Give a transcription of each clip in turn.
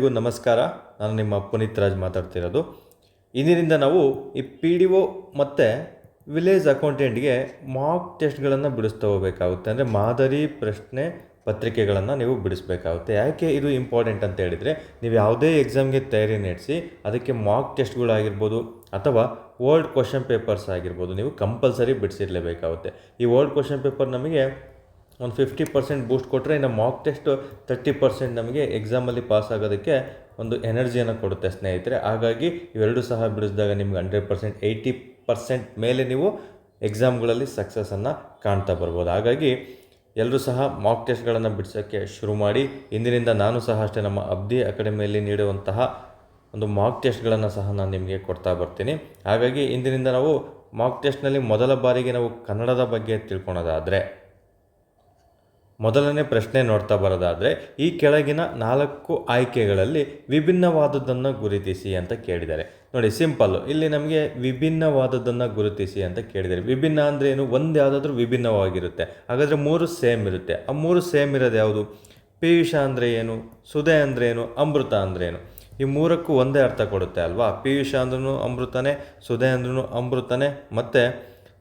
ಎಲ್ಲರಿಗೂ ನಮಸ್ಕಾರ. ನಾನು ನಿಮ್ಮ ಪುನೀತ್ ರಾಜ್ ಮಾತಾಡ್ತಿರೋದು. ಇಂದಿನಿಂದ ನಾವು ಈ ಪಿ ಡಿ ಒ ಮತ್ತು ವಿಲೇಜ್ ಅಕೌಂಟೆಂಟ್ಗೆ ಮಾಕ್ ಟೆಸ್ಟ್ಗಳನ್ನು ಬಿಡಿಸ್ತಾ ಹೋಗಬೇಕಾಗುತ್ತೆ. ಅಂದರೆ ಮಾದರಿ ಪ್ರಶ್ನೆ ಪತ್ರಿಕೆಗಳನ್ನು ನೀವು ಬಿಡಿಸ್ಬೇಕಾಗುತ್ತೆ. ಯಾಕೆ ಇದು ಇಂಪಾರ್ಟೆಂಟ್ ಅಂತ ಹೇಳಿದರೆ, ನೀವು ಯಾವುದೇ ಎಕ್ಸಾಮ್ಗೆ ತಯಾರಿ ನಡೆಸಿ ಅದಕ್ಕೆ ಮಾಕ್ ಟೆಸ್ಟ್ಗಳಾಗಿರ್ಬೋದು ಅಥವಾ ಓಲ್ಡ್ ಕ್ವಶನ್ ಪೇಪರ್ಸ್ ಆಗಿರ್ಬೋದು ನೀವು ಕಂಪಲ್ಸರಿ ಬಿಡಿಸಿರಲೇಬೇಕಾಗುತ್ತೆ. ಈ ಓಲ್ಡ್ ಕ್ವಶನ್ ಪೇಪರ್ ನಮಗೆ ಒಂದು ಫಿಫ್ಟಿ ಪರ್ಸೆಂಟ್ ಬೂಸ್ಟ್ ಕೊಟ್ಟರೆ ಇನ್ನು ಮಾಕ್ ಟೆಸ್ಟ್ ತರ್ಟಿ ಪರ್ಸೆಂಟ್ ನಮಗೆ ಎಕ್ಸಾಮಲ್ಲಿ ಪಾಸ್ ಆಗೋದಕ್ಕೆ ಒಂದು ಎನರ್ಜಿಯನ್ನು ಕೊಡುತ್ತೆ ಸ್ನೇಹಿತರೆ. ಹಾಗಾಗಿ ಇವೆರಡೂ ಸಹ ಬಿಡಿಸಿದಾಗ ನಿಮ್ಗೆ ಹಂಡ್ರೆಡ್ ಪರ್ಸೆಂಟ್ ಏಯ್ಟಿ ಪರ್ಸೆಂಟ್ ಮೇಲೆ ನೀವು ಎಕ್ಸಾಮ್ಗಳಲ್ಲಿ ಸಕ್ಸಸ್ಸನ್ನು ಕಾಣ್ತಾ ಬರ್ಬೋದು. ಹಾಗಾಗಿ ಎಲ್ಲರೂ ಸಹ ಮಾಕ್ ಟೆಸ್ಟ್ಗಳನ್ನು ಬಿಡಿಸೋಕ್ಕೆ ಶುರು ಮಾಡಿ, ಇಂದಿನಿಂದ ನಾನು ಸಹ ಅಷ್ಟೇ ನಮ್ಮ ಅಬ್ದಿ ಅಕಾಡೆಮಿಯಲ್ಲಿ ನೀಡುವಂತಹ ಒಂದು ಮಾಕ್ ಟೆಸ್ಟ್ಗಳನ್ನು ಸಹ ನಾನು ನಿಮಗೆ ಕೊಡ್ತಾ ಬರ್ತೀನಿ. ಹಾಗಾಗಿ ಇಂದಿನಿಂದ ನಾವು ಮಾಕ್ ಟೆಸ್ಟ್ನಲ್ಲಿ ಮೊದಲ ಬಾರಿಗೆ ನಾವು ಕನ್ನಡದ ಬಗ್ಗೆ ತಿಳ್ಕೊಳೋದಾದರೆ ಮೊದಲನೇ ಪ್ರಶ್ನೆ ನೋಡ್ತಾ ಬರೋದಾದರೆ, ಈ ಕೆಳಗಿನ ನಾಲ್ಕು ಆಯ್ಕೆಗಳಲ್ಲಿ ವಿಭಿನ್ನವಾದದ್ದನ್ನು ಗುರುತಿಸಿ ಅಂತ ಕೇಳಿದ್ದಾರೆ. ನೋಡಿ ಸಿಂಪಲ್ಲು ಇಲ್ಲಿ ನಮಗೆ ವಿಭಿನ್ನವಾದದ್ದನ್ನು ಗುರುತಿಸಿ ಅಂತ ಕೇಳಿದ್ದಾರೆ. ವಿಭಿನ್ನ ಅಂದರೆ ಏನು? ಒಂದು ಯಾವುದಾದ್ರೂ ವಿಭಿನ್ನವಾಗಿರುತ್ತೆ. ಹಾಗಾದರೆ ಮೂರು ಸೇಮ್ ಇರುತ್ತೆ. ಆ ಮೂರು ಸೇಮ್ ಇರೋದು ಯಾವುದು? ಪೀಯೂಷ ಅಂದರೆ ಏನು? ಸುದೆ ಅಂದರೆ ಏನು? ಅಮೃತ ಅಂದರೆ ಏನು? ಈ ಮೂರಕ್ಕೂ ಒಂದೇ ಅರ್ಥ ಕೊಡುತ್ತೆ ಅಲ್ವಾ? ಪೀಯೂಷ ಅಂದ್ರೂ ಅಮೃತನೇ ಸುದೆ ಅಂದ್ರೂ ಅಮೃತನೇ, ಮತ್ತು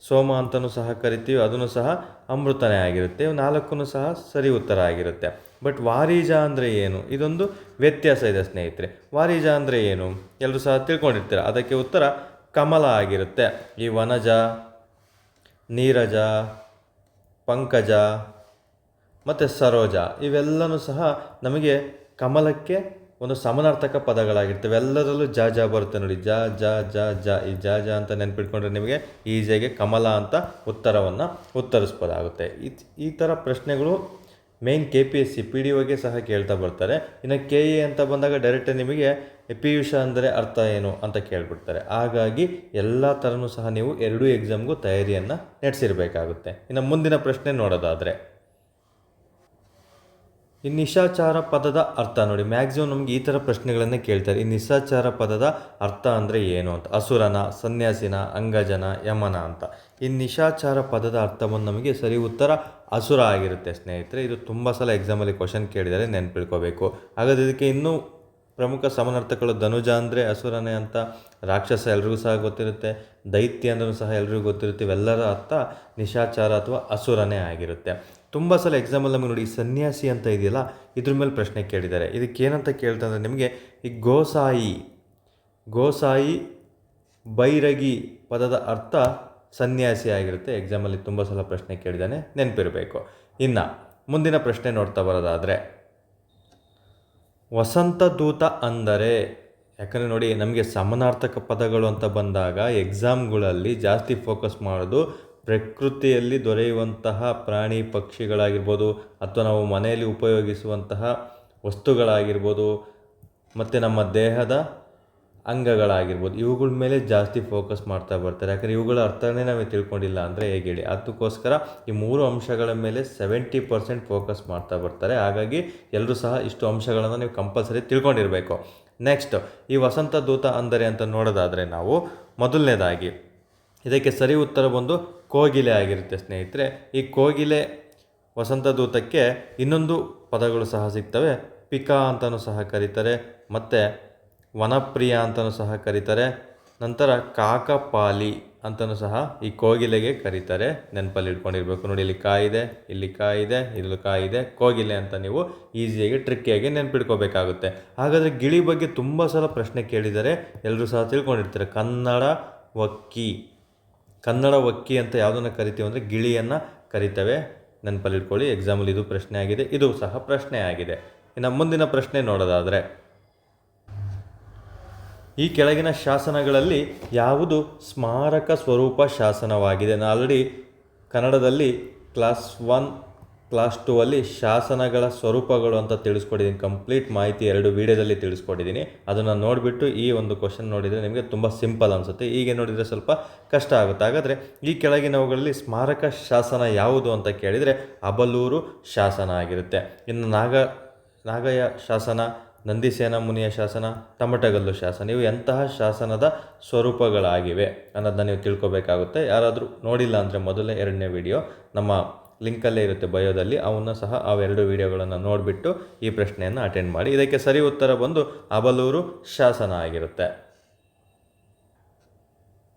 ಸೋಮ ಅಂತಲೂ ಸಹ ಕರಿತೀವಿ, ಅದನ್ನು ಸಹ ಅಮೃತನೇ ಆಗಿರುತ್ತೆ. ನಾಲ್ಕೂ ಸಹ ಸರಿ ಉತ್ತರ ಆಗಿರುತ್ತೆ. ಬಟ್ ವಾರೀಜ ಅಂದರೆ ಏನು? ಇದೊಂದು ವ್ಯತ್ಯಾಸ ಇದೆ ಸ್ನೇಹಿತರೆ. ವಾರೀಜ ಅಂದರೆ ಏನು? ಎಲ್ಲರೂ ಸಹ ತಿಳ್ಕೊಂಡಿರ್ತೀರ. ಅದಕ್ಕೆ ಉತ್ತರ ಕಮಲ ಆಗಿರುತ್ತೆ. ಈ ವನಜ, ನೀರಜ, ಪಂಕಜ ಮತ್ತು ಸರೋಜ ಇವೆಲ್ಲನೂ ಸಹ ನಮಗೆ ಕಮಲಕ್ಕೆ ಒಂದು ಸಮನಾರ್ಥಕ ಪದಗಳಾಗಿರ್ತವೆ. ಎಲ್ಲದರಲ್ಲೂ ಜ ಜ ಬರುತ್ತೆ ನೋಡಿ. ಜ ಜ ಜ ಜ. ಈ ಜ ಜ ಅಂತ ನೆನ್ಪಿಟ್ಕೊಂಡ್ರೆ ನಿಮಗೆ ಈಸಿಯಾಗಿ ಕಮಲ ಅಂತ ಉತ್ತರವನ್ನು ಉತ್ತರಿಸ್ಬೋದಾಗುತ್ತೆ. ಈ ಈ ಥರ ಪ್ರಶ್ನೆಗಳು main K P S C P D ಒಗೆ ಸಹ ಕೇಳ್ತಾ ಬರ್ತಾರೆ. ಇನ್ನು ಕೆ ಎ ಅಂತ ಬಂದಾಗ ಡೈರೆಕ್ಟ್ ನಿಮಗೆ ಪಿಯುಷ ಅಂದರೆ ಅರ್ಥ ಏನು ಅಂತ ಕೇಳ್ಬಿಡ್ತಾರೆ. ಹಾಗಾಗಿ ಎಲ್ಲ ಥರನೂ ಸಹ ನೀವು ಎರಡೂ ಎಕ್ಸಾಮ್ಗೂ ತಯಾರಿಯನ್ನು ನಡೆಸಿರಬೇಕಾಗುತ್ತೆ. ಇನ್ನು ಮುಂದಿನ ಪ್ರಶ್ನೆ ನೋಡೋದಾದರೆ. ಈ ನಿಶಾಚಾರ ಪದದ ಅರ್ಥ ನೋಡಿ, ಮ್ಯಾಕ್ಸಿಮಮ್ ನಮ್ಗೆ ಈ ಥರ ಪ್ರಶ್ನೆಗಳನ್ನೇ ಕೇಳ್ತಾರೆ. ಈ ನಿಶಾಚಾರ ಪದದ ಅರ್ಥ ಅಂದರೆ ಏನು ಅಂತ? ಅಸುರನ, ಸನ್ಯಾಸಿನ, ಅಂಗಜನ, ಯಮನ ಅಂತ. ಈ ನಿಶಾಚಾರ ಪದದ ಅರ್ಥವನ್ನು ನಮಗೆ ಸರಿ ಉತ್ತರ ಅಸುರ ಆಗಿರುತ್ತೆ, ಸ್ನೇಹಿತರೆ. ಇದು ತುಂಬ ಸಲ ಎಕ್ಸಾಮಲ್ಲಿ ಕ್ವಶನ್ ಕೇಳಿದರೆ ನೆನ್ಪಿಡ್ಕೋಬೇಕು ಹಾಗಾದ್ರೆ ಇದಕ್ಕೆ ಇನ್ನೂ ಪ್ರಮುಖ ಸಮನಾರ್ಥಕಗಳು ಧನುಜ ಅಂದರೆ ಅಸುರನೇ ಅಂತ, ರಾಕ್ಷಸ ಎಲ್ರಿಗೂ ಸಹ ಗೊತ್ತಿರುತ್ತೆ, ದೈತ್ಯ ಅಂದ್ರೂ ಸಹ ಎಲ್ರಿಗೂ ಗೊತ್ತಿರುತ್ತೆ. ಇವೆಲ್ಲರ ಅರ್ಥ ನಿಶಾಚಾರ ಅಥವಾ ಅಸುರನೇ ಆಗಿರುತ್ತೆ. ತುಂಬ ಸಲ ಎಕ್ಸಾಮಲ್ಲಿ ನಮಗೆ ನೋಡಿ ಸನ್ಯಾಸಿ ಅಂತ ಇದೆಯಲ್ಲ, ಇದ್ರ ಮೇಲೆ ಪ್ರಶ್ನೆ ಕೇಳಿದ್ದಾರೆ. ಇದಕ್ಕೆ ಏನಂತ ಕೇಳ್ತಂದ್ರೆ ನಿಮಗೆ ಈ ಗೋಸಾಯಿ ಗೋಸಾಯಿ ಬೈರಗಿ ಪದದ ಅರ್ಥ ಸನ್ಯಾಸಿ ಆಗಿರುತ್ತೆ. ಎಕ್ಸಾಮಲ್ಲಿ ತುಂಬ ಸಲ ಪ್ರಶ್ನೆ ಕೇಳಿದ್ದಾನೆ, ನೆನಪಿರಬೇಕು. ಇನ್ನು ಮುಂದಿನ ಪ್ರಶ್ನೆ ನೋಡ್ತಾ ಬರೋದಾದರೆ, ವಸಂತ ದೂತ ಅಂದರೆ, ಯಾಕಂದರೆ ನೋಡಿ ನಮಗೆ ಸಮನಾರ್ಥಕ ಪದಗಳು ಅಂತ ಬಂದಾಗ ಎಕ್ಸಾಮ್ಗಳಲ್ಲಿ ಜಾಸ್ತಿ ಫೋಕಸ್ ಮಾಡೋದು ಪ್ರಕೃತಿಯಲ್ಲಿ ದೊರೆಯುವಂತಹ ಪ್ರಾಣಿ ಪಕ್ಷಿಗಳಾಗಿರ್ಬೋದು ಅಥವಾ ನಾವು ಮನೆಯಲ್ಲಿ ಉಪಯೋಗಿಸುವಂತಹ ವಸ್ತುಗಳಾಗಿರ್ಬೋದು ಮತ್ತು ನಮ್ಮ ದೇಹದ ಅಂಗಗಳಾಗಿರ್ಬೋದು, ಇವುಗಳ ಮೇಲೆ ಜಾಸ್ತಿ ಫೋಕಸ್ ಮಾಡ್ತಾ ಬರ್ತಾರೆ. ಯಾಕಂದರೆ ಇವುಗಳ ಅರ್ಥನೇ ನಾವು ತಿಳ್ಕೊಂಡಿಲ್ಲ ಅಂದರೆ ಹೇಗೆ ಹೇಳಿ. ಅದಕ್ಕೋಸ್ಕರ ಈ ಮೂರು ಅಂಶಗಳ ಮೇಲೆ ಸೆವೆಂಟಿ ಪರ್ಸೆಂಟ್ ಫೋಕಸ್ ಮಾಡ್ತಾ ಬರ್ತಾರೆ. ಹಾಗಾಗಿ ಎಲ್ಲರೂ ಸಹ ಇಷ್ಟು ಅಂಶಗಳನ್ನು ನೀವು ಕಂಪಲ್ಸರಿ ತಿಳ್ಕೊಂಡಿರಬೇಕು. ನೆಕ್ಸ್ಟ್ ಈ ವಸಂತ ದೂತ ಅಂದರೆ ಅಂತ ನೋಡೋದಾದರೆ ನಾವು ಮೊದಲನೇದಾಗಿ ಇದಕ್ಕೆ ಸರಿ ಉತ್ತರ ಬಂದು ಕೋಗಿಲೆ ಆಗಿರುತ್ತೆ ಸ್ನೇಹಿತರೆ. ಈ ಕೋಗಿಲೆ ವಸಂತ ದೂತಕ್ಕೆ ಇನ್ನೊಂದು ಪದಗಳು ಸಹ ಸಿಗ್ತವೆ. ಪಿಕಾ ಅಂತಲೂ ಸಹ ಕರೀತಾರೆ. ಮತ್ತು ವನಪ್ರಿಯ ಅಂತಲೂ ಸಹ ಕರೀತಾರೆ. ನಂತರ ಕಾಕಪಾಲಿ ಅಂತಲೂ ಸಹ ಈ ಕೋಗಿಲೆಗೆ ಕರೀತಾರೆ. ನೆನಪಲ್ಲಿ ಇಟ್ಕೊಂಡಿರ್ಬೇಕು ನೋಡಿ, ಇಲ್ಲಿ ಕಾಯಿದೆ ಇಲ್ಲಿ ಕಾಯಿದೆ ಇಲ್ಲಿ ಕಾಯಿದೆ. ಕೋಗಿಲೆ ಅಂತ ನೀವು ಈಸಿಯಾಗಿ, ಟ್ರಿಕ್ಕಿಯಾಗಿ ನೆನ್ಪಿಟ್ಕೋಬೇಕಾಗುತ್ತೆ. ಹಾಗಾದರೆ ಗಿಳಿ ಬಗ್ಗೆ ತುಂಬ ಸಲ ಪ್ರಶ್ನೆ ಕೇಳಿದರೆ ಎಲ್ಲರೂ ಸಹ ತಿಳ್ಕೊಂಡಿರ್ತಾರೆ. ಕನ್ನಡ ವಕ್ಕಿ ಕನ್ನಡ ವಕ್ಕಿ ಅಂತ ಯಾವುದನ್ನು ಕರಿತೀವಿ ಅಂದರೆ ಗಿಳಿಯನ್ನು ಕರಿತವೆ. ನೆನಪಲ್ಲಿ ಇಟ್ಕೊಳ್ಳಿ ಎಕ್ಸಾಮಲ್ಲಿ ಇದು ಪ್ರಶ್ನೆ ಆಗಿದೆ, ಇದು ಸಹ ಪ್ರಶ್ನೆ ಆಗಿದೆ. ಇನ್ನು ಮುಂದಿನ ಪ್ರಶ್ನೆ ನೋಡೋದಾದರೆ, ಈ ಕೆಳಗಿನ ಶಾಸನಗಳಲ್ಲಿ ಯಾವುದು ಸ್ಮಾರಕ ಸ್ವರೂಪ ಶಾಸನವಾಗಿದೆ? ನಾನು ಆಲ್ರೆಡಿ ಕನ್ನಡದಲ್ಲಿ ಕ್ಲಾಸ್ ಒನ್ ಕ್ಲಾಸ್ ಟೂ ಅಲ್ಲಿ ಶಾಸನಗಳ ಸ್ವರೂಪಗಳು ಅಂತ ತಿಳಿಸ್ಕೊಟ್ಟಿದ್ದೀನಿ ಕಂಪ್ಲೀಟ್ ಮಾಹಿತಿ ಎರಡು ವೀಡಿಯೋದಲ್ಲಿ ತಿಳಿಸ್ಕೊಟ್ಟಿದ್ದೀನಿ ಅದನ್ನು ನೋಡಿಬಿಟ್ಟು ಈ ಒಂದು ಕ್ವಶನ್ ನೋಡಿದರೆ ನಿಮಗೆ ತುಂಬ ಸಿಂಪಲ್ ಅನಿಸುತ್ತೆ. ಹೀಗೆ ನೋಡಿದರೆ ಸ್ವಲ್ಪ ಕಷ್ಟ ಆಗುತ್ತೆ. ಹಾಗಾದರೆ ಈ ಕೆಳಗಿನವುಗಳಲ್ಲಿ ಸ್ಮಾರಕ ಶಾಸನ ಯಾವುದು ಅಂತ ಕೇಳಿದರೆ ಅಬಲೂರು ಶಾಸನ ಆಗಿರುತ್ತೆ. ಇನ್ನು ನಾಗ ನಾಗಯ ಶಾಸನ, ನಂದಿಸೇನ ಮುನಿಯ ಶಾಸನ, ತಮಟಗಲ್ಲು ಶಾಸನ, ಇವು ಎಂತಹ ಶಾಸನದ ಸ್ವರೂಪಗಳಾಗಿವೆ ಅನ್ನೋದನ್ನ ನೀವು ತಿಳ್ಕೊಬೇಕಾಗುತ್ತೆ. ಯಾರಾದರೂ ನೋಡಿಲ್ಲ ಅಂದರೆ ಮೊದಲನೇ ಎರಡನೇ ವಿಡಿಯೋ ನಮ್ಮ ಲಿಂಕಲ್ಲೇ ಇರುತ್ತೆ ಬಯೋದಲ್ಲಿ. ಅವನ್ನ ಸಹ ಅವೆರಡು ವಿಡಿಯೋಗಳನ್ನು ನೋಡಿಬಿಟ್ಟು ಈ ಪ್ರಶ್ನೆಯನ್ನು ಅಟೆಂಡ್ ಮಾಡಿ. ಇದಕ್ಕೆ ಸರಿ ಉತ್ತರ ಬಂದು ಅಬಲೂರು ಶಾಸನ ಆಗಿರುತ್ತೆ.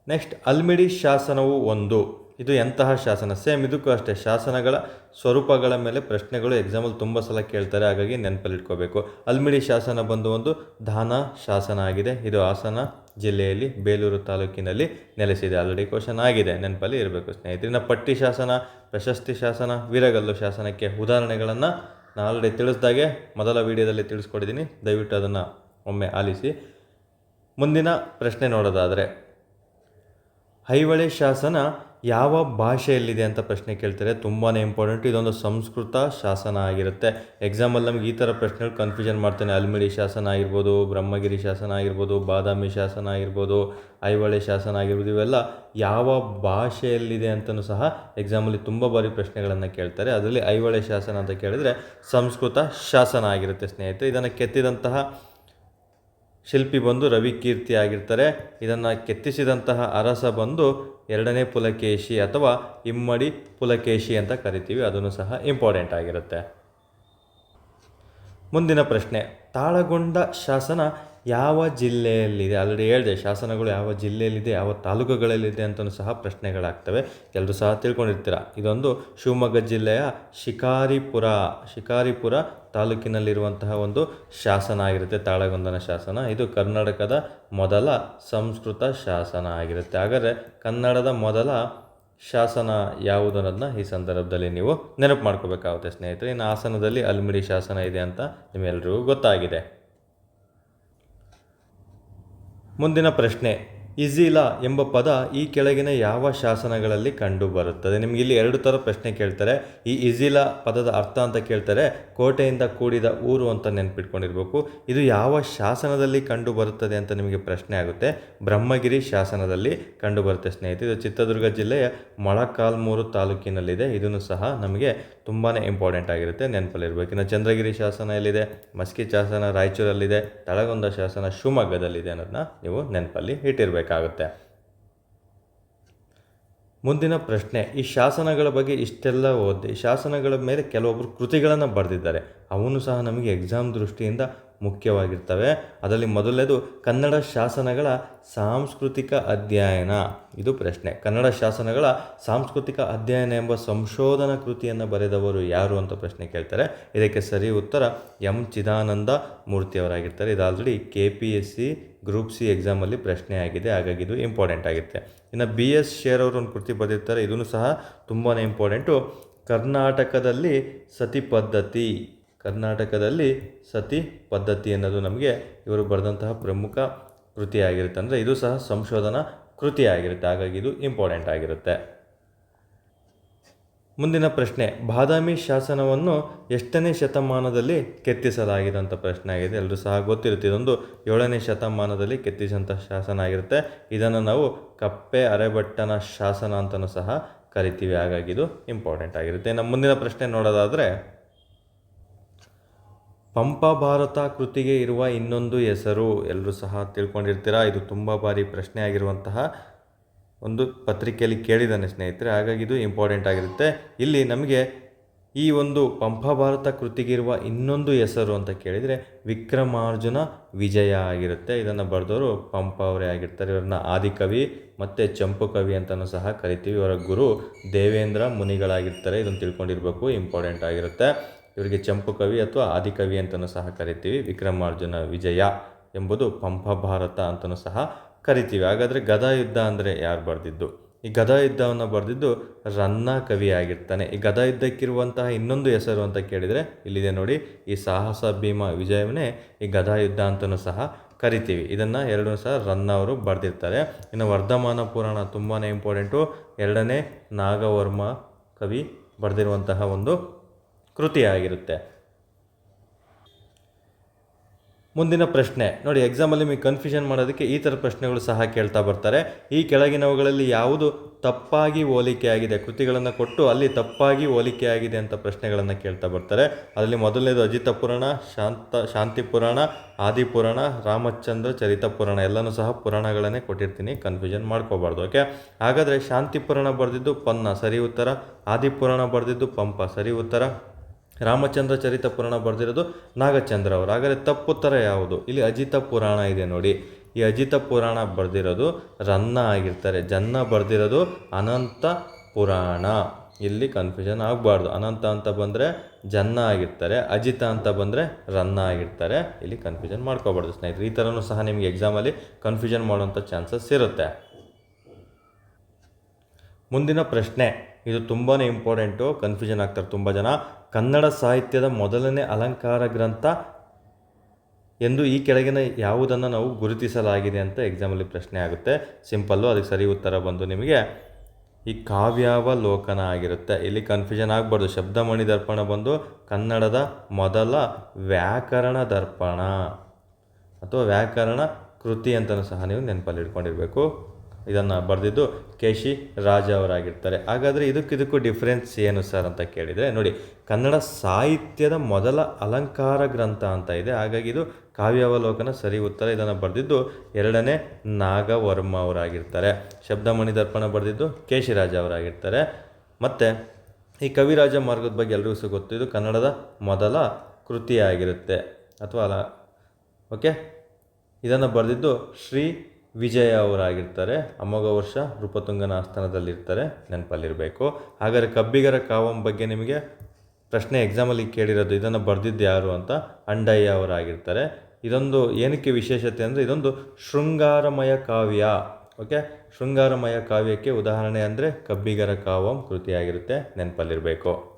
ನೆಕ್ಸ್ಟ್, ಅಲ್ಮಿಡಿ ಶಾಸನವು ಒಂದು. ಇದು ಎಂತಹ ಶಾಸನ? ಸೇಮ್ ಇದಕ್ಕೂ ಅಷ್ಟೇ, ಶಾಸನಗಳ ಸ್ವರೂಪಗಳ ಮೇಲೆ ಪ್ರಶ್ನೆಗಳು ಎಕ್ಸಾಮಲ್ಲಿ ತುಂಬ ಸಲ ಕೇಳ್ತಾರೆ, ಹಾಗಾಗಿ ನೆನಪಲ್ಲಿ ಇಟ್ಕೋಬೇಕು ಅಲ್ಮಿಡಿ ಶಾಸನ ಬಂದು ಒಂದು ದಾನ ಶಾಸನ ಆಗಿದೆ. ಇದು ಹಾಸನ ಜಿಲ್ಲೆಯಲ್ಲಿ ಬೇಲೂರು ತಾಲೂಕಿನಲ್ಲಿ ನೆಲೆಸಿದೆ. ಆಲ್ರೆಡಿ ಕ್ವಶನ್ ಆಗಿದೆ. ನೆನಪಲ್ಲಿ ಇರಬೇಕು ಸ್ನೇಹಿತರಿನ ಪಟ್ಟಿ ಶಾಸನ, ಪ್ರಶಸ್ತಿ ಶಾಸನ, ವೀರಗಲ್ಲು ಶಾಸನಕ್ಕೆ ಉದಾಹರಣೆಗಳನ್ನು ನಾನು ಆಲ್ರೆಡಿ ತಿಳಿಸ್ದಾಗೆ ಮೊದಲ ವಿಡಿಯೋದಲ್ಲಿ ತಿಳಿಸ್ಕೊಟ್ಟಿದ್ದೀನಿ ದಯವಿಟ್ಟು ಅದನ್ನು ಒಮ್ಮೆ ಆಲಿಸಿ. ಮುಂದಿನ ಪ್ರಶ್ನೆ ನೋಡೋದಾದರೆ ಐಹೊಳೆ ಶಾಸನ ಯಾವ ಭಾಷೆಯಲ್ಲಿದೆ ಅಂತ ಪ್ರಶ್ನೆ ಕೇಳ್ತಾರೆ ತುಂಬಾ ಇಂಪಾರ್ಟೆಂಟ್ ಇದೊಂದು ಸಂಸ್ಕೃತ ಶಾಸನ ಆಗಿರುತ್ತೆ. ಎಕ್ಸಾಮಲ್ಲಿ ನಮ್ಗೆ ಈ ಥರ ಪ್ರಶ್ನೆಗಳು ಕನ್ಫ್ಯೂಷನ್ ಮಾಡ್ತಾನೆ. ಅಲ್ಮಿಡಿ ಶಾಸನ ಆಗಿರ್ಬೋದು, ಬ್ರಹ್ಮಗಿರಿ ಶಾಸನ ಆಗಿರ್ಬೋದು, ಬಾದಾಮಿ ಶಾಸನ ಆಗಿರ್ಬೋದು, ಐಹೊಳೆ ಶಾಸನ ಆಗಿರ್ಬೋದು, ಇವೆಲ್ಲ ಯಾವ ಭಾಷೆಯಲ್ಲಿದೆ ಅಂತಲೂ ಸಹ ಎಕ್ಸಾಮಲ್ಲಿ ತುಂಬ ಬಾರಿ ಪ್ರಶ್ನೆಗಳನ್ನು ಕೇಳ್ತಾರೆ. ಅದರಲ್ಲಿ ಐಹೊಳೆ ಶಾಸನ ಅಂತ ಕೇಳಿದರೆ ಸಂಸ್ಕೃತ ಶಾಸನ ಆಗಿರುತ್ತೆ, ಸ್ನೇಹಿತರೆ. ಇದನ್ನು ಕೆತ್ತಿದಂತಹ ಶಿಲ್ಪಿ ಬಂದು ರವಿಕೀರ್ತಿ ಆಗಿರ್ತಾರೆ. ಇದನ್ನು ಕೆತ್ತಿಸಿದಂತಹ ಅರಸ ಬಂದು ಎರಡನೇ ಪುಲಕೇಶಿ ಅಥವಾ ಇಮ್ಮಡಿ ಪುಲಕೇಶಿ ಅಂತ ಕರಿತೀವಿ. ಅದನ್ನು ಸಹ ಇಂಪಾರ್ಟೆಂಟ್ ಆಗಿರುತ್ತೆ. ಮುಂದಿನ ಪ್ರಶ್ನೆ, ತಾಳಗೊಂಡ ಶಾಸನ ಯಾವ ಜಿಲ್ಲೆಯಲ್ಲಿದೆ? ಆಲ್ರೆಡಿ ಹೇಳಿದೆ, ಶಾಸನಗಳು ಯಾವ ಜಿಲ್ಲೆಯಲ್ಲಿದೆ, ಯಾವ ತಾಲೂಕುಗಳಲ್ಲಿದೆ ಅಂತಲೂ ಸಹ ಪ್ರಶ್ನೆಗಳಾಗ್ತವೆ. ಎಲ್ಲರೂ ಸಹ ತಿಳ್ಕೊಂಡಿರ್ತೀರ? ಇದೊಂದು ಶಿವಮೊಗ್ಗ ಜಿಲ್ಲೆಯ ಶಿಕಾರಿಪುರ ಶಿಕಾರಿಪುರ ತಾಲೂಕಿನಲ್ಲಿರುವಂತಹ ಒಂದು ಶಾಸನ ಆಗಿರುತ್ತೆ, ತಾಳಗೊಂದನ ಶಾಸನ. ಇದು ಕರ್ನಾಟಕದ ಮೊದಲ ಸಂಸ್ಕೃತ ಶಾಸನ ಆಗಿರುತ್ತೆ. ಹಾಗಾದರೆ ಕನ್ನಡದ ಮೊದಲ ಶಾಸನ ಯಾವುದು ಅನ್ನೋದನ್ನ ಈ ಸಂದರ್ಭದಲ್ಲಿ ನೀವು ನೆನಪು ಮಾಡ್ಕೋಬೇಕಾಗುತ್ತೆ ಸ್ನೇಹಿತರೆ. ಇನ್ನು ಹಾಸನದಲ್ಲಿ ಅಲ್ಮಿಡಿ ಶಾಸನ ಇದೆ ಅಂತ ನಿಮ್ಮೆಲ್ಲರಿಗೂ ಗೊತ್ತಾಗಿದೆ. ಮುಂದಿನ ಪ್ರಶ್ನೆ. ಇಜಿಲಾ ಎಂಬ ಪದ ಈ ಕೆಳಗಿನ ಯಾವ ಶಾಸನಗಳಲ್ಲಿ ಕಂಡು ಬರುತ್ತದೆ ನಿಮ್ಗೆ ಇಲ್ಲಿ ಎರಡು ಥರ ಪ್ರಶ್ನೆ ಕೇಳ್ತಾರೆ. ಈ ಇಜಿಲಾ ಪದದ ಅರ್ಥ ಅಂತ ಕೇಳ್ತಾರೆ. ಕೋಟೆಯಿಂದ ಕೂಡಿದ ಊರು ಅಂತ ನೆನ್ಪಿಟ್ಕೊಂಡಿರ್ಬೇಕು. ಇದು ಯಾವ ಶಾಸನದಲ್ಲಿ ಕಂಡು ಬರುತ್ತದೆ ಅಂತ ನಿಮಗೆ ಪ್ರಶ್ನೆ ಆಗುತ್ತೆ. ಬ್ರಹ್ಮಗಿರಿ ಶಾಸನದಲ್ಲಿ ಕಂಡು ಬರುತ್ತೆ ಸ್ನೇಹಿತರೆ. ಇದು ಚಿತ್ರದುರ್ಗ ಜಿಲ್ಲೆಯ ಮೊಳಕಾಲ್ಮೂರು ತಾಲೂಕಿನಲ್ಲಿದೆ. ಇದನ್ನು ಸಹ ನಮಗೆ ತುಂಬಾ ಇಂಪಾರ್ಟೆಂಟ್ ಆಗಿರುತ್ತೆ ನೆನಪಲ್ಲಿರ್ಬೇಕು. ಇನ್ನು ಚಂದ್ರಗಿರಿ ಶಾಸನ ಎಲ್ಲಿದೆ? ಮಸ್ಕಿ ಶಾಸನ ರಾಯಚೂರಲ್ಲಿದೆ. ತಳಗೊಂದ ಶಾಸನ ಶಿವಮೊಗ್ಗದಲ್ಲಿದೆ ಅನ್ನೋದನ್ನ ನೀವು ನೆನಪಲ್ಲಿ ಇಟ್ಟಿರಬೇಕಾಗುತ್ತೆ ಮುಂದಿನ ಪ್ರಶ್ನೆ, ಈ ಶಾಸನಗಳ ಬಗ್ಗೆ ಇಷ್ಟೆಲ್ಲ ಓದಿ, ಶಾಸನಗಳ ಮೇಲೆ ಕೆಲವೊಬ್ಬರು ಕೃತಿಗಳನ್ನು ಬರೆದಿದ್ದಾರೆ. ಅವನು ಸಹ ನಮಗೆ ಎಕ್ಸಾಮ್ ದೃಷ್ಟಿಯಿಂದ ಮುಖ್ಯವಾಗಿರ್ತವೆ. ಅದರಲ್ಲಿ ಮೊದಲನೇದು ಕನ್ನಡ ಶಾಸನಗಳ ಸಾಂಸ್ಕೃತಿಕ ಅಧ್ಯಯನ. ಇದು ಪ್ರಶ್ನೆ. ಕನ್ನಡ ಶಾಸನಗಳ ಸಾಂಸ್ಕೃತಿಕ ಅಧ್ಯಯನ ಎಂಬ ಸಂಶೋಧನಾ ಕೃತಿಯನ್ನು ಬರೆದವರು ಯಾರು ಅಂತ ಪ್ರಶ್ನೆ ಕೇಳ್ತಾರೆ. ಇದಕ್ಕೆ ಸರಿ ಉತ್ತರ ಎಂ. ಚಿದಾನಂದ ಮೂರ್ತಿಯವರಾಗಿರ್ತಾರೆ ಇದು already K P S C group C ಎಕ್ಸಾಮಲ್ಲಿ ಪ್ರಶ್ನೆ ಆಗಿದೆ. ಹಾಗಾಗಿ ಇದು ಇಂಪಾರ್ಟೆಂಟ್ ಆಗಿರುತ್ತೆ ಇನ್ನು ಬಿ ಎಸ್ ಶೇರ್ ಅವರು ಒಂದು ಕೃತಿ ಬರೆದಿರ್ತಾರೆ. ಇದನ್ನು ಸಹ ತುಂಬಾ ಇಂಪಾರ್ಟೆಂಟು ಕರ್ನಾಟಕದಲ್ಲಿ ಸತಿ ಪದ್ಧತಿ. ಕರ್ನಾಟಕದಲ್ಲಿ ಸತಿ ಪದ್ಧತಿ ಅನ್ನೋದು ನಮಗೆ ಇವರು ಬರೆದಂತಹ ಪ್ರಮುಖ ಕೃತಿಯಾಗಿರುತ್ತೆ. ಅಂದರೆ ಇದು ಸಹ ಸಂಶೋಧನಾ ಕೃತಿಯಾಗಿರುತ್ತೆ. ಹಾಗಾಗಿ ಇದು ಇಂಪಾರ್ಟೆಂಟ್ ಆಗಿರುತ್ತೆ. ಮುಂದಿನ ಪ್ರಶ್ನೆ, ಬಾದಾಮಿ ಶಾಸನವನ್ನು ಎಷ್ಟನೇ ಶತಮಾನದಲ್ಲಿ ಕೆತ್ತಿಸಲಾಗಿದೆ ಪ್ರಶ್ನೆ ಆಗಿದೆ. ಎಲ್ಲರೂ ಸಹ ಗೊತ್ತಿರುತ್ತೆ. ಇದೊಂದು ಏಳನೇ ಶತಮಾನದಲ್ಲಿ ಕೆತ್ತಿಸಿದಂಥ ಶಾಸನ ಆಗಿರುತ್ತೆ. ಇದನ್ನು ನಾವು ಕಪ್ಪೆ ಅರೆಬಟ್ಟನ ಶಾಸನ ಅಂತಲೂ ಸಹ ಕರಿತೀವಿ. ಹಾಗಾಗಿ ಇದು ಇಂಪಾರ್ಟೆಂಟ್ ಆಗಿರುತ್ತೆ. ನಮ್ಮ ಮುಂದಿನ ಪ್ರಶ್ನೆ ನೋಡೋದಾದರೆ ಪಂಪ ಭಾರತ ಕೃತಿಗೆ ಇರುವ ಇನ್ನೊಂದು ಹೆಸರು. ಎಲ್ಲರೂ ಸಹ ತಿಳ್ಕೊಂಡಿರ್ತೀರಾ? ಇದು ತುಂಬ ಬಾರಿ ಪ್ರಶ್ನೆ ಆಗಿರುವಂತಹ ಒಂದು ಪತ್ರಿಕೆಯಲ್ಲಿ ಕೇಳಿದ್ದಾನೆ ಸ್ನೇಹಿತರೆ. ಹಾಗಾಗಿ ಇದು ಇಂಪಾರ್ಟೆಂಟ್ ಆಗಿರುತ್ತೆ. ಇಲ್ಲಿ ನಮಗೆ ಈ ಒಂದು ಪಂಪ ಭಾರತ ಕೃತಿಗಿರುವ ಇನ್ನೊಂದು ಹೆಸರು ಅಂತ ಕೇಳಿದರೆ ವಿಕ್ರಮಾರ್ಜುನ ವಿಜಯ ಆಗಿರುತ್ತೆ. ಇದನ್ನು ಬರೆದವರು ಪಂಪ ಅವರೇ ಆಗಿರ್ತಾರೆ. ಇವರನ್ನ ಆದಿಕವಿ ಮತ್ತು ಚಂಪು ಕವಿ ಅಂತಲೂ ಸಹ ಕರಿತೀವಿ. ಇವರ ಗುರು ದೇವೇಂದ್ರ ಮುನಿಗಳಾಗಿರ್ತಾರೆ. ಇದನ್ನು ತಿಳ್ಕೊಂಡಿರಬೇಕು. ಇಂಪಾರ್ಟೆಂಟ್ ಆಗಿರುತ್ತೆ. ಇವರಿಗೆ ಚಂಪು ಕವಿ ಅಥವಾ ಆದಿಕವಿ ಅಂತಲೂ ಸಹ ಕರಿತೀವಿ. ವಿಕ್ರಮಾರ್ಜುನ ವಿಜಯ ಎಂಬುದು ಪಂಪ ಭಾರತ ಅಂತಲೂ ಸಹ ಕರಿತೀವಿ. ಹಾಗಾದರೆ ಗದಾ ಯುದ್ಧ ಅಂದರೆ ಯಾರು ಬರೆದಿದ್ದು? ಈ ಗದಾ ಯುದ್ಧವನ್ನು ಬರೆದಿದ್ದು ರನ್ನ ಕವಿ ಆಗಿರ್ತಾನೆ. ಈ ಗದಾ ಯುದ್ಧಕ್ಕಿರುವಂತಹ ಇನ್ನೊಂದು ಹೆಸರು ಅಂತ ಕೇಳಿದರೆ ಇಲ್ಲಿದೆ ನೋಡಿ, ಈ ಸಾಹಸ ಭೀಮ ವಿಜಯವನ್ನೇ ಈ ಗದಾ ಯುದ್ಧ ಅಂತಲೂ ಸಹ ಕರಿತೀವಿ. ಇದನ್ನು ಎರಡೂ ಸಹ ರನ್ನ ಅವರು ಬರೆದಿರ್ತಾರೆ. ಇನ್ನು ವರ್ಧಮಾನ ಪುರಾಣ ತುಂಬಾ ಇಂಪಾರ್ಟೆಂಟು ಎರಡನೇ ನಾಗವರ್ಮ ಕವಿ ಬರೆದಿರುವಂತಹ ಒಂದು ಕೃತಿ ಆಗಿರುತ್ತೆ ಮುಂದಿನ ಪ್ರಶ್ನೆ, ನೋಡಿ ಎಕ್ಸಾಮಲ್ಲಿ ನಿಮಗೆ ಕನ್ಫ್ಯೂಷನ್ ಮಾಡೋದಕ್ಕೆ ಈ ಥರ ಪ್ರಶ್ನೆಗಳು ಸಹ ಕೇಳ್ತಾ ಬರ್ತಾರೆ. ಈ ಕೆಳಗಿನವುಗಳಲ್ಲಿ ಯಾವುದು ತಪ್ಪಾಗಿ ಹೋಲಿಕೆಯಾಗಿದೆ? ಕೃತಿಗಳನ್ನು ಕೊಟ್ಟು ಅಲ್ಲಿ ತಪ್ಪಾಗಿ ಹೋಲಿಕೆಯಾಗಿದೆ ಅಂತ ಪ್ರಶ್ನೆಗಳನ್ನು ಕೇಳ್ತಾ ಬರ್ತಾರೆ. ಅದರಲ್ಲಿ ಮೊದಲನೇದು ಅಜಿತ ಪುರಾಣ, ಶಾಂತ, ಶಾಂತಿ ಪುರಾಣ ಆದಿಪುರಾಣ ರಾಮಚಂದ್ರ, ಚರಿತ ಪುರಾಣ, ಎಲ್ಲನೂ ಸಹ ಪುರಾಣಗಳನ್ನೇ ಕೊಟ್ಟಿರ್ತೀನಿ. ಕನ್ಫ್ಯೂಷನ್ ಮಾಡ್ಕೋಬಾರ್ದು ಓಕೆ ಹಾಗಾದರೆ ಶಾಂತಿ ಪುರಾಣ ಬರೆದಿದ್ದು ಪನ್ನ, ಸರಿ ಉತ್ತರ. ಆದಿಪುರಾಣ ಬರೆದಿದ್ದು ಪಂಪ, ಸರಿ ಉತ್ತರ. ರಾಮಚಂದ್ರ ಚರಿತ ಪುರಾಣ ಬರೆದಿರೋದು ನಾಗಚಂದ್ರ ಅವರು. ಹಾಗಾದರೆ ಥರ ಯಾವುದು? ಇಲ್ಲಿ ಅಜಿತ ಪುರಾಣ ಇದೆ ನೋಡಿ. ಈ ಅಜಿತ ಪುರಾಣ ಬರೆದಿರೋದು ರನ್ನ ಆಗಿರ್ತಾರೆ. ಜನ್ನ ಬರೆದಿರೋದು ಅನಂತ ಪುರಾಣ. ಇಲ್ಲಿ ಕನ್ಫ್ಯೂಷನ್ ಆಗಬಾರ್ದು. ಅನಂತ ಅಂತ ಬಂದರೆ ಜನ್ನ ಆಗಿರ್ತಾರೆ. ಅಜಿತ ಅಂತ ಬಂದರೆ ರನ್ನ ಆಗಿರ್ತಾರೆ. ಇಲ್ಲಿ ಕನ್ಫ್ಯೂಷನ್ ಮಾಡ್ಕೋಬಾರ್ದು ಸ್ನೇಹಿತರೆ. ಈ ಥರನೂ ಸಹ ನಿಮಗೆ ಎಕ್ಸಾಮಲ್ಲಿ ಕನ್ಫ್ಯೂಷನ್ ಮಾಡುವಂಥ ಚಾನ್ಸಸ್ ಇರುತ್ತೆ. ಮುಂದಿನ ಪ್ರಶ್ನೆ. ಇದು ತುಂಬಾ ಇಂಪಾರ್ಟೆಂಟು ಕನ್ಫ್ಯೂಷನ್ ಆಗ್ತಾರೆ ತುಂಬ ಜನ. ಕನ್ನಡ ಸಾಹಿತ್ಯದ ಮೊದಲನೇ ಅಲಂಕಾರ ಗ್ರಂಥ ಎಂದು ಈ ಕೆಳಗಿನ ಯಾವುದನ್ನು ನಾವು ಗುರುತಿಸಲಾಗಿದೆ ಅಂತ ಎಕ್ಸಾಮಲ್ಲಿ ಪ್ರಶ್ನೆ ಆಗುತ್ತೆ. ಸಿಂಪಲ್ಲು ಅದಕ್ಕೆ ಸರಿ ಉತ್ತರ ಬಂದು ನಿಮಗೆ ಈ ಕಾವ್ಯಾವಲೋಕನ ಆಗಿರುತ್ತೆ. ಇಲ್ಲಿ ಕನ್ಫ್ಯೂಷನ್ ಆಗಬಾರ್ದು. ಶಬ್ದಮಣಿ ದರ್ಪಣ ಬಂದು ಕನ್ನಡದ ಮೊದಲ ವ್ಯಾಕರಣ ದರ್ಪಣ ಅಥವಾ ವ್ಯಾಕರಣ ಕೃತಿ ಅಂತಲೂ ಸಹ ನೀವು ನೆನಪಲ್ಲಿ ಇಟ್ಕೊಂಡಿರಬೇಕು. ಇದನ್ನು ಬರೆದಿದ್ದು ಕೇಶಿ ರಾಜ ಅವರಾಗಿರ್ತಾರೆ ಹಾಗಾದರೆ ಇದಕ್ಕಿದಕ್ಕೂ ಡಿಫ್ರೆನ್ಸ್ ಏನು ಸರ್ ಅಂತ ಕೇಳಿದರೆ, ನೋಡಿ, ಕನ್ನಡ ಸಾಹಿತ್ಯದ ಮೊದಲ ಅಲಂಕಾರ ಗ್ರಂಥ ಅಂತ ಇದೆ. ಹಾಗಾಗಿ ಇದು ಕಾವ್ಯಾವಲೋಕನ ಸರಿ ಉತ್ತರ ಇದನ್ನು ಬರೆದಿದ್ದು ಎರಡನೇ ನಾಗವರ್ಮ ಅವರಾಗಿರ್ತಾರೆ. ಶಬ್ದಮಣಿ ದರ್ಪಣ ಬರೆದಿದ್ದು ಕೇಶಿರಾಜ ಅವರಾಗಿರ್ತಾರೆ. ಮತ್ತು ಈ ಕವಿರಾಜ ಮಾರ್ಗದ ಬಗ್ಗೆ ಎಲ್ಲರಿಗೂ ಸಹ ಗೊತ್ತು, ಇದು ಕನ್ನಡದ ಮೊದಲ ಕೃತಿಯಾಗಿರುತ್ತೆ. ಅಥವಾ ಓಕೆ ಇದನ್ನು ಬರೆದಿದ್ದು ಶ್ರೀ ವಿಜಯ ಅವರಾಗಿರ್ತಾರೆ. ಅಮೋಘ ವರ್ಷ ನೃಪತುಂಗನ ಆಸ್ಥಾನದಲ್ಲಿರ್ತಾರೆ. ನೆನಪಲ್ಲಿರಬೇಕು. ಹಾಗಾದರೆ ಕಬ್ಬಿಗರ ಕಾವಂ ಬಗ್ಗೆ ನಿಮಗೆ ಪ್ರಶ್ನೆ ಎಕ್ಸಾಮಲ್ಲಿ ಕೇಳಿರೋದು, ಇದನ್ನು ಬರೆದಿದ್ದು ಯಾರು ಅಂತ ಅಂಡಯ್ಯ ಅವರಾಗಿರ್ತಾರೆ. ಇದೊಂದು ಏನಕ್ಕೆ ವಿಶೇಷತೆ ಅಂದರೆ, ಇದೊಂದು ಶೃಂಗಾರಮಯ ಕಾವ್ಯ. ಓಕೆ? ಶೃಂಗಾರಮಯ ಕಾವ್ಯಕ್ಕೆ ಉದಾಹರಣೆ ಅಂದರೆ ಕಬ್ಬಿಗರ ಕಾವಂ ಕೃತಿಯಾಗಿರುತ್ತೆ. ನೆನಪಲ್ಲಿರಬೇಕು.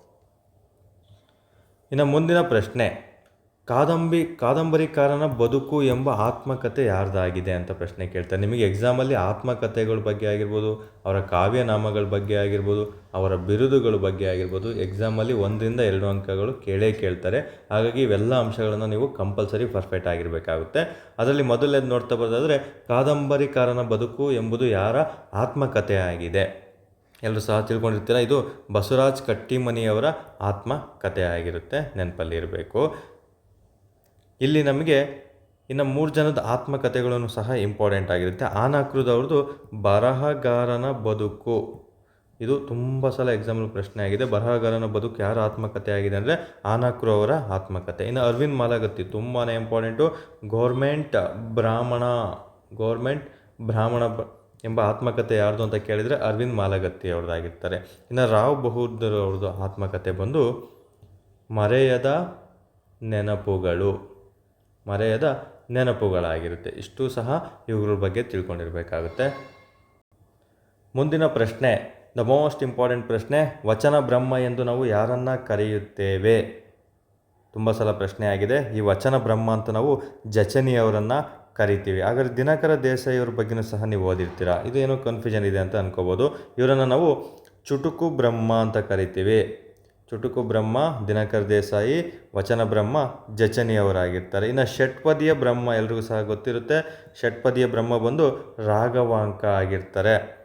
ಇನ್ನು ಮುಂದಿನ ಪ್ರಶ್ನೆ. ಕಾದಂಬಿ, ಕಾದಂಬರಿಕಾರನ ಬದುಕು ಎಂಬ ಆತ್ಮಕಥೆ ಯಾರ್ದಾಗಿದೆ ಅಂತ ಪ್ರಶ್ನೆ ಕೇಳ್ತಾರೆ. ನಿಮಗೆ ಎಕ್ಸಾಮಲ್ಲಿ ಆತ್ಮಕಥೆಗಳ ಬಗ್ಗೆ ಆಗಿರ್ಬೋದು, ಅವರ ಕಾವ್ಯನಾಮಗಳ ಬಗ್ಗೆ ಆಗಿರ್ಬೋದು, ಅವರ ಬಿರುದುಗಳ ಬಗ್ಗೆ ಆಗಿರ್ಬೋದು ಎಕ್ಸಾಮಲ್ಲಿ ಒಂದರಿಂದ ಎರಡು ಅಂಕಗಳು ಕೇಳೇ ಕೇಳ್ತಾರೆ. ಹಾಗಾಗಿ ಇವೆಲ್ಲ ಅಂಶಗಳನ್ನು ನೀವು ಕಂಪಲ್ಸರಿ ಪರ್ಫೆಕ್ಟ್ ಆಗಿರಬೇಕಾಗುತ್ತೆ. ಅದರಲ್ಲಿ ಮೊದಲನೇದು ನೋಡ್ತಾ ಬರೋದಾದರೆ, ಕಾದಂಬರಿಕಾರನ ಬದುಕು ಎಂಬುದು ಯಾರ ಆತ್ಮಕಥೆ ಆಗಿದೆ? ಎಲ್ಲರೂ ಸಹ ತಿಳ್ಕೊಂಡಿರ್ತೀರ? ಇದು ಬಸವರಾಜ್ ಕಟ್ಟಿಮನಿಯವರ ಆತ್ಮಕಥೆ ಆಗಿರುತ್ತೆ, ನೆನಪಲ್ಲಿ ಇರಬೇಕು. ಇಲ್ಲಿ ನಮಗೆ ಇನ್ನು ಮೂರು ಜನದ ಆತ್ಮಕಥೆಗಳನ್ನು ಸಹ ಇಂಪಾರ್ಟೆಂಟ್ ಆಗಿರುತ್ತೆ. ಆನಾಕೃದವ್ರದ್ದು ಬರಹಗಾರನ ಬದುಕು. ಇದು ತುಂಬ ಸಲ ಎಕ್ಸಾಂಪಲ್ ಪ್ರಶ್ನೆ ಆಗಿದೆ. ಬರಹಗಾರನ ಬದುಕು ಯಾರ ಆತ್ಮಕಥೆ ಆಗಿದೆ ಅಂದರೆ ಆನಾಕ್ರು ಅವರ ಆತ್ಮಕಥೆ ಇನ್ನು ಅರವಿಂದ್ ಮಾಲಗತ್ತಿ ತುಂಬಾ ಇಂಪಾರ್ಟೆಂಟು ಗೌರ್ಮೆಂಟ್ ಬ್ರಾಹ್ಮಣ ಗೌರ್ಮೆಂಟ್ ಬ್ರಾಹ್ಮಣ ಎಂಬ ಆತ್ಮಕಥೆ ಯಾರ್ದು ಅಂತ ಕೇಳಿದರೆ ಅರವಿಂದ್ ಮಾಲಗತ್ತಿ ಅವ್ರದ್ದಾಗಿರ್ತಾರೆ. ಇನ್ನು ರಾವ್ ಬಹದ್ದೂರ್ ಅವ್ರದ್ದು ಆತ್ಮಕಥೆ ಬಂದು ಮರೆಯದ ನೆನಪುಗಳು. ಮರೆಯದ ನೆನಪುಗಳಾಗಿರುತ್ತೆ. ಇಷ್ಟು ಸಹ ಇವುಗಳ ಬಗ್ಗೆ ತಿಳ್ಕೊಂಡಿರಬೇಕಾಗುತ್ತೆ. ಮುಂದಿನ ಪ್ರಶ್ನೆ ದ ಮೋಸ್ಟ್ ಇಂಪಾರ್ಟೆಂಟ್ ಪ್ರಶ್ನೆ, ವಚನ ಬ್ರಹ್ಮ ಎಂದು ನಾವು ಯಾರನ್ನು ಕರೆಯುತ್ತೇವೆ? ತುಂಬ ಸಲ ಪ್ರಶ್ನೆ ಆಗಿದೆ. ಈ ವಚನ ಬ್ರಹ್ಮ ಅಂತ ನಾವು ಜಚನಿಯವರನ್ನು ಕರಿತೀವಿ. ಹಾಗಾದರೆ ದಿನಕರ ದೇಸಾಯಿಯವ್ರ ಬಗ್ಗೆನೂ ಸಹ ನೀವು ಓದಿರ್ತೀರಾ? ಇದು ಏನೋ ಕನ್ಫ್ಯೂಷನ್ ಇದೆ ಅಂತ ಅನ್ಕೋಬೋದು. ಇವರನ್ನು ನಾವು ಚುಟುಕು ಬ್ರಹ್ಮ ಅಂತ ಕರಿತೀವಿ. ಚುಟುಕು ಬ್ರಹ್ಮ, ದಿನಕರ್ ದೇಸಾಯಿ, ವಚನ ಬ್ರಹ್ಮ, ಜಚನಿಯವರಾಗಿರ್ತಾರೆ. ಇನ್ನು ಷಟ್ಪದಿಯ ಬ್ರಹ್ಮ ಎಲ್ರಿಗೂ ಸಹ ಗೊತ್ತಿರುತ್ತೆ. ಷಟ್ಪದಿಯ ಬ್ರಹ್ಮ ಬಂದು ರಾಘವಾಂಕ ಆಗಿರ್ತಾರೆ.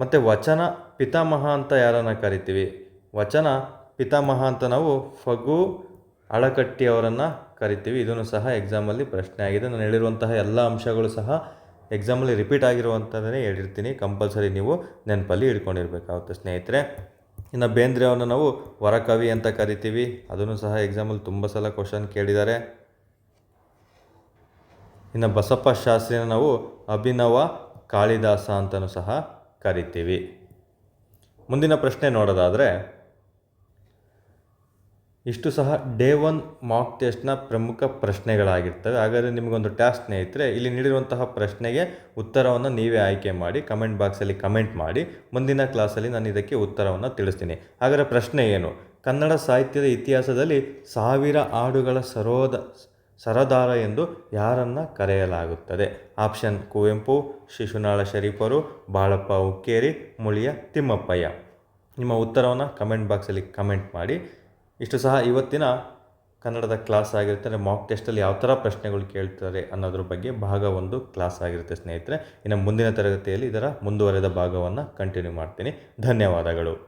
ಮತ್ತು ವಚನ ಪಿತಾಮಹ ಅಂತ ಯಾರನ್ನು ಕರಿತೀವಿ? ವಚನ ಪಿತಾಮಹ ಅಂತ ನಾವು ಫಗು ಅಳಕಟ್ಟಿಯವರನ್ನು ಕರಿತೀವಿ. ಇದನ್ನು ಸಹ ಎಕ್ಸಾಮಲ್ಲಿ ಪ್ರಶ್ನೆ ಆಗಿದೆ. ನಾನು ಹೇಳಿರುವಂತಹ ಎಲ್ಲ ಅಂಶಗಳು ಸಹ ಎಕ್ಸಾಮಲ್ಲಿ ರಿಪೀಟ್ ಆಗಿರುವಂಥದ್ದನ್ನೇ ಹೇಳಿರ್ತೀನಿ. ಕಂಪಲ್ಸರಿ ನೀವು ನೆನಪಲ್ಲಿ ಇಟ್ಕೊಂಡಿರ್ಬೇಕಾಗುತ್ತೆ ಸ್ನೇಹಿತರೆ. ಇನ್ನು ಬೇಂದ್ರೆ ನಾವು ವರಕವಿ ಅಂತ ಕರಿತೀವಿ. ಅದನ್ನು ಸಹ ಎಕ್ಸಾಮಲ್ಲಿ ತುಂಬ ಸಲ ಕ್ವಶನ್ ಕೇಳಿದ್ದಾರೆ. ಇನ್ನು ಬಸಪ್ಪ ಶಾಸ್ತ್ರಿನ ನಾವು ಅಭಿನವ ಕಾಳಿದಾಸ ಅಂತಲೂ ಸಹ ಕರಿತೀವಿ. ಮುಂದಿನ ಪ್ರಶ್ನೆ ನೋಡೋದಾದರೆ ಇಷ್ಟು ಸಹ ಡೇ ಒನ್ ಮಾಕ್ ಟೆಸ್ಟ್ನ ಪ್ರಮುಖ ಪ್ರಶ್ನೆಗಳಾಗಿರ್ತವೆ. ಹಾಗಾದರೆ ನಿಮಗೊಂದು ಟಾಸ್ಕ್ ಸ್ನೇಹಿತರೆ, ಇಲ್ಲಿ ನೀಡಿರುವಂತಹ ಪ್ರಶ್ನೆಗೆ ಉತ್ತರವನ್ನು ನೀವೇ ಆಯ್ಕೆ ಮಾಡಿ ಕಮೆಂಟ್ ಬಾಕ್ಸಲ್ಲಿ ಕಮೆಂಟ್ ಮಾಡಿ, ಮುಂದಿನ ಕ್ಲಾಸಲ್ಲಿ ನಾನು ಇದಕ್ಕೆ ಉತ್ತರವನ್ನು ತಿಳಿಸ್ತೀನಿ. ಹಾಗಾದರೆ ಪ್ರಶ್ನೆ ಏನು? ಕನ್ನಡ ಸಾಹಿತ್ಯದ ಇತಿಹಾಸದಲ್ಲಿ ಸಾವಿರ ಹಾಡುಗಳ ಸರೋದ, ಸರದಾರ ಎಂದು ಯಾರನ್ನು ಕರೆಯಲಾಗುತ್ತದೆ? ಆಪ್ಷನ್ ಕುವೆಂಪು, ಶಿಶುನಾಳ ಶರೀಫರು, ಬಾಳಪ್ಪ ಹುಕ್ಕೇರಿ ಮುಳಿಯ ತಿಮ್ಮಪ್ಪಯ್ಯ. ನಿಮ್ಮ ಉತ್ತರವನ್ನು ಕಮೆಂಟ್ ಬಾಕ್ಸಲ್ಲಿ ಕಮೆಂಟ್ ಮಾಡಿ ಇಷ್ಟು ಸಹ ಇವತ್ತಿನ ಕನ್ನಡದ ಕ್ಲಾಸ್ ಆಗಿರುತ್ತೆ. ಅಂದರೆ ಮಾಕ್ ಟೆಸ್ಟಲ್ಲಿ ಯಾವ ಥರ ಪ್ರಶ್ನೆಗಳು ಕೇಳ್ತಾರೆ ಅನ್ನೋದ್ರ ಬಗ್ಗೆ ಭಾಗ ಒಂದು ಕ್ಲಾಸ್ ಆಗಿರುತ್ತೆ ಸ್ನೇಹಿತರೆ. ಇನ್ನು ಮುಂದಿನ ತರಗತಿಯಲ್ಲಿ ಇದರ ಮುಂದುವರೆದ ಭಾಗವನ್ನು ಕಂಟಿನ್ಯೂ ಮಾಡ್ತೀನಿ. ಧನ್ಯವಾದಗಳು.